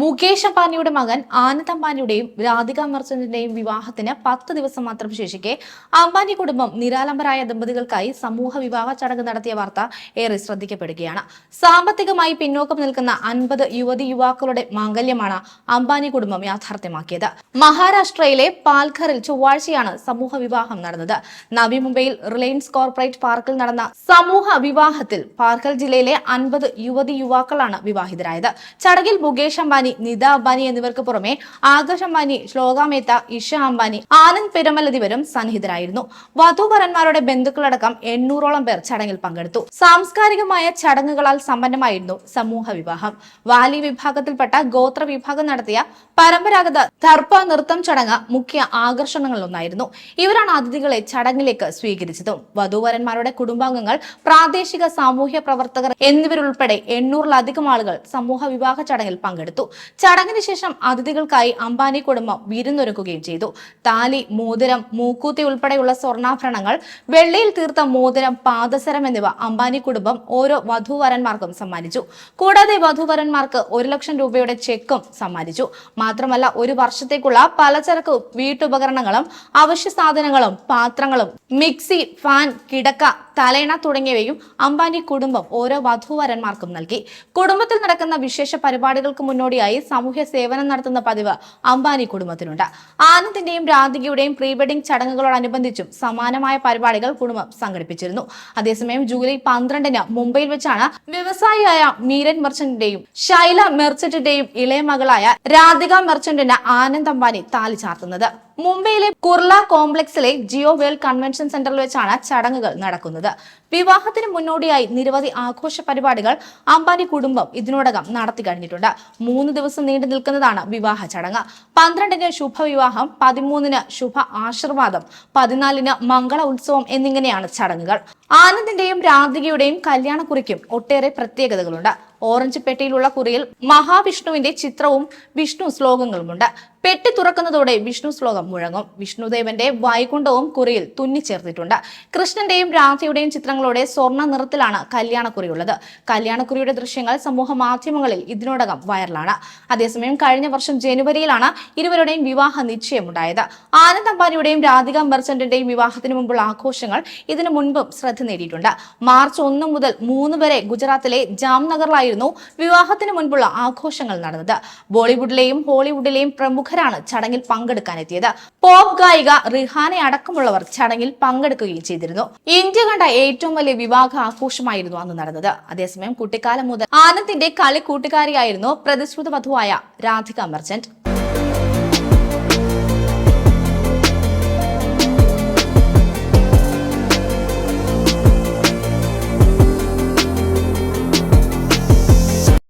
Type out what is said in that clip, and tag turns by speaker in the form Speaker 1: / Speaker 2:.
Speaker 1: മുകേഷ് അംബാനിയുടെ മകൻ ആനന്ദ് അംബാനിയുടെയും രാധിക മർച്ചന്റിന്റെയും വിവാഹത്തിന് പത്ത് ദിവസം മാത്രം ശേഷിക്കെ അംബാനി കുടുംബം നിരാലംബരായ ദമ്പതികൾക്കായി സമൂഹ വിവാഹ ചടങ്ങ് നടത്തിയ വാർത്ത ഏറെ ശ്രദ്ധിക്കപ്പെടുകയാണ്. സാമ്പത്തികമായി പിന്നോക്കം നിൽക്കുന്ന അൻപത് യുവതി യുവാക്കളുടെ മാംഗല്യമാണ് അംബാനി കുടുംബം യാഥാർത്ഥ്യമാക്കിയത്. മഹാരാഷ്ട്രയിലെ പാൽഘറിൽ ചൊവ്വാഴ്ചയാണ് സമൂഹ വിവാഹം നടന്നത്. നവി മുംബൈയിൽ റിലയൻസ് കോർപ്പറേറ്റ് പാർക്കിൽ നടന്ന സമൂഹ വിവാഹത്തിൽ പാർക്കൽ ജില്ലയിലെ അൻപത് യുവതി യുവാക്കളാണ് വിവാഹിതരായത്. ചടങ്ങിൽ മുകേഷ് അംബാനി നിത അംബാനി എന്നിവർക്ക് പുറമെ ആകാശ് അംബാനി ശ്ലോക മേത്ത ഇഷ അംബാനി ആനന്ദ് പെരുമൽ എന്നിവരും സന്നിഹിതരായിരുന്നു. വധുവരന്മാരുടെ ബന്ധുക്കളടക്കം എണ്ണൂറോളം പേർ ചടങ്ങിൽ പങ്കെടുത്തു. സാംസ്കാരികമായ ചടങ്ങുകളാൽ സമ്പന്നമായിരുന്നു സമൂഹ വിവാഹം. വാലി വിഭാഗത്തിൽപ്പെട്ട ഗോത്ര വിഭാഗം നടത്തിയ പരമ്പരാഗത ദർഭ നൃത്തം ചടങ്ങ് മുഖ്യ ആകർഷണങ്ങളിലൊന്നായിരുന്നു. ഇവരാണ് അതിഥികളെ ചടങ്ങിലേക്ക് സ്വീകരിച്ചതും. വധുവരന്മാരുടെ കുടുംബാംഗങ്ങൾ പ്രാദേശിക സാമൂഹ്യ പ്രവർത്തകർ എന്നിവരുൾപ്പെടെ എണ്ണൂറിലധികം ആളുകൾ സമൂഹ വിവാഹ ചടങ്ങിൽ പങ്കെടുത്തു. ചടങ്ങിന് ശേഷം അതിഥികൾക്കായി അംബാനി കുടുംബം വിരുന്നൊരുക്കുകയും ചെയ്തു. താലി മോതിരം മൂക്കൂത്തി ഉൾപ്പെടെയുള്ള സ്വർണാഭരണങ്ങൾ വെള്ളിയിൽ തീർത്ത മോതിരം പാദസരം എന്നിവ അംബാനി കുടുംബം ഓരോ വധുവരന്മാർക്കും സമ്മാനിച്ചു. കൂടാതെ വധുവരന്മാർക്ക് ഒരു ലക്ഷം രൂപയുടെ ചെക്കും സമ്മാനിച്ചു. മാത്രമല്ല ഒരു വർഷത്തേക്കുള്ള പലചരക്ക് വീട്ടുപകരണങ്ങളും അവശ്യ സാധനങ്ങളും പാത്രങ്ങളും മിക്സി ഫാൻ കിടക്ക തലേണ തുടങ്ങിയവയും അംബാനി കുടുംബം ഓരോ വധുവരന്മാർക്കും നൽകി. കുടുംബത്തിൽ നടക്കുന്ന വിശേഷ പരിപാടികൾക്ക് മുന്നോടിയായി സാമൂഹ്യ സേവനം നടത്തുന്ന പതിവ് അംബാനി കുടുംബത്തിനുണ്ട്. ആനന്ദിന്റെയും രാധികയുടെയും പ്രീ വെഡിംഗ് ചടങ്ങുകളോടനുബന്ധിച്ചും സമാനമായ പരിപാടികൾ കുടുംബം സംഘടിപ്പിച്ചിരുന്നു. അതേസമയം ജൂലൈ പന്ത്രണ്ടിന് മുംബൈയിൽ വെച്ചാണ് വ്യവസായിയായ മീരൻ മെർച്ചന്റിന്റെയും ശൈല മെർച്ചന്റിന്റെയും ഇളയ മകളായ രാധിക മെർച്ചന്റിന് ആനന്ദ് അംബാനി താലി ചാർത്തുന്നത്. മുംബൈയിലെ കുർള കോംപ്ലക്സിലെ ജിയോ വേൾഡ് കൺവെൻഷൻ സെന്ററിൽ വെച്ചാണ് ചടങ്ങുകൾ നടക്കുന്നത്. വിവാഹത്തിന് മുന്നോടിയായി നിരവധി ആഘോഷ പരിപാടികൾ അംബാനി കുടുംബം ഇതിനോടകം നടത്തി കഴിഞ്ഞിട്ടുണ്ട്. മൂന്ന് ദിവസം നീണ്ടു നിൽക്കുന്നതാണ് വിവാഹ ചടങ്ങ്. പന്ത്രണ്ടിന് ശുഭവിവാഹം പതിമൂന്നിന് ശുഭ ആശീർവാദം പതിനാലിന് മംഗള ഉത്സവം എന്നിങ്ങനെയാണ് ചടങ്ങുകൾ. ആനന്ദിന്റെയും രാധികയുടെയും കല്യാണക്കുറിക്കും ഒട്ടേറെ പ്രത്യേകതകളുണ്ട്. ഓറഞ്ച് പെട്ടിയിലുള്ള കുറിയിൽ മഹാവിഷ്ണുവിന്റെ ചിത്രവും വിഷ്ണു ശ്ലോകങ്ങളുമുണ്ട്. പെട്ടി തുറക്കുന്നതോടെ വിഷ്ണു ശ്ലോകം മുഴങ്ങും. വിഷ്ണുദേവന്റെ വൈകുണ്ഠവും കുറിയിൽ തുന്നിച്ചേർത്തിട്ടുണ്ട്. കൃഷ്ണന്റെയും രാധയുടെയും ചിത്രങ്ങളോടെ സ്വർണ നിറത്തിലാണ് കല്യാണക്കുറിയുള്ളത്. കല്യാണക്കുറിയുടെ ദൃശ്യങ്ങൾ സമൂഹ മാധ്യമങ്ങളിൽ ഇതിനോടകം വൈറലാണ്. അതേസമയം കഴിഞ്ഞ വർഷം ജനുവരിയിലാണ് ഇരുവരുടെയും വിവാഹ നിശ്ചയമുണ്ടായത്. ആനന്ദ് അംബാനിയുടെയും രാധിക മെർച്ചന്റിന്റെയും വിവാഹത്തിന് മുമ്പുള്ള ആഘോഷങ്ങൾ ഇതിനു മുൻപും ശ്രദ്ധ നേടിയിട്ടുണ്ട്. മാർച്ച് ഒന്ന് മുതൽ മൂന്ന് വരെ ഗുജറാത്തിലെ ജാംനഗറിലായിരുന്നു വിവാഹത്തിന് മുൻപുള്ള ആഘോഷങ്ങൾ നടന്നത്. ബോളിവുഡിലെയും ഹോളിവുഡിലെയും പ്രമുഖരാണ് ചടങ്ങിൽ പങ്കെടുക്കാനെത്തിയത്. പോപ്പ് ഗായിക റിഹാന അടക്കമുള്ളവർ ചടങ്ങിൽ പങ്കെടുക്കുകയും ചെയ്തിരുന്നു. ഇന്ത്യ കണ്ട ഏറ്റവും വലിയ വിവാഹ ആഘോഷമായിരുന്നു അന്ന് നടന്നത്. അതേസമയം കുട്ടിക്കാലം മുതൽ ആനന്ദിന്റെ കളി കൂട്ടുകാരിയായിരുന്നു പ്രതിശ്രുത വധുവായ രാധിക മെർച്ചന്റ്